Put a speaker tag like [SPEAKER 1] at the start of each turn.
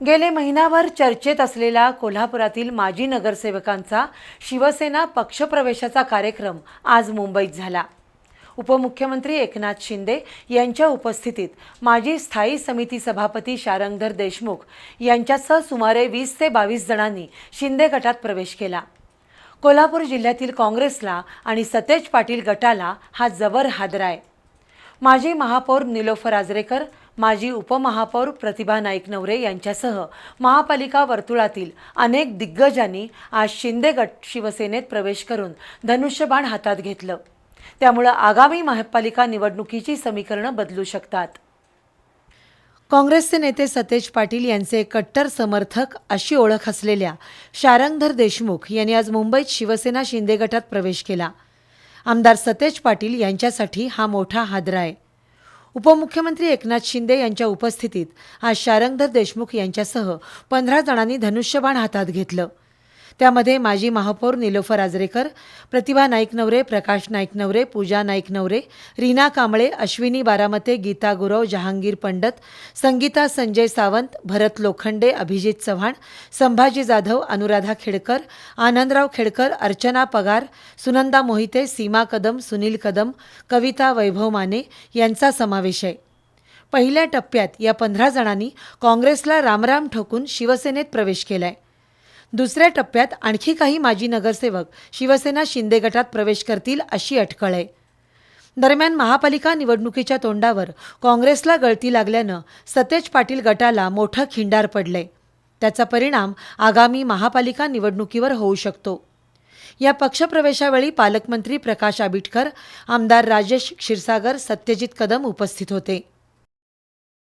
[SPEAKER 1] गेले महिनाभर चर्चेत असलेला कोल्हापुरातील माजी नगरसेवकांचा शिवसेना पक्षप्रवेशाचा कार्यक्रम आज मुंबईत झाला. उपमुख्यमंत्री एकनाथ शिंदे यांच्या उपस्थितीत माजी स्थायी समिती सभापती शारंगधर देशमुख यांच्यासह सुमारे वीस ते बावीस जणांनी शिंदे गटात प्रवेश केला. कोल्हापूर जिल्ह्यातील काँग्रेसला आणि सतेज पाटील गटाला हा जबर हादरा आहे माजी महापौर निलोफर आजरेकर माजी उपमहापौर प्रतिभा नाईक नवरे यांच्यासह महापालिका वर्तुळातील अनेक दिग्गजांनी आज शिंदे गट शिवसेनेत प्रवेश करून धनुष्यबाण हातात घेतलं. त्यामुळं आगामी महापालिका निवडणुकीची समीकरणं बदलू शकतात. काँग्रेसचे नेते सतेज पाटील यांचे कट्टर समर्थक अशी ओळख असलेल्या शारंगधर देशमुख यांनी आज मुंबईत शिवसेना शिंदे गटात प्रवेश केला. आमदार सतेज पाटील यांच्यासाठी हा मोठा हादरा आहे. उपमुख्यमंत्री एकनाथ शिंदे यांच्या उपस्थितीत आज शारंगधर देशमुख यांच्यासह पंधरा जणांनी धनुष्यबाण हातात घेतलं. त्यामध्ये माजी महापौर निलोफर आजरेकर प्रतिभा नाईक नवरे प्रकाश नाईक नवरे पूजा नाईक नवरे रीना कांबळे अश्विनी बारामते गीता गुरव जहांगीर पंडत संगीता संजय सावंत भरत लोखंडे अभिजित चव्हाण संभाजी जाधव अनुराधा खेडकर आनंदराव खेडकर अर्चना पगार सुनंदा मोहिते सीमा कदम सुनील कदम कविता वैभव माने यांचा समावेश आहे. पहिल्या टप्प्यात या पंधरा जणांनी काँग्रेसला रामराम ठोकून शिवसेनेत प्रवेश केलाय. दुसऱ्या टप्प्यात आणखी काही माजी नगरसेवक शिवसेना शिंदे गटात प्रवेश करतील अशी अटकळ. आहे दरम्यान महापालिका निवडणुकीच्या तोंडावर काँग्रेसला गळती लागल्यानं सतेज पाटील गटाला मोठं खिंडार पडलंय त्याचा परिणाम आगामी महापालिका निवडणुकीवर होऊ शकतो. या पक्षप्रवेशावेळी पालकमंत्री प्रकाश आबिटकर आमदार राजेश क्षीरसागर सत्यजित कदम उपस्थित होते.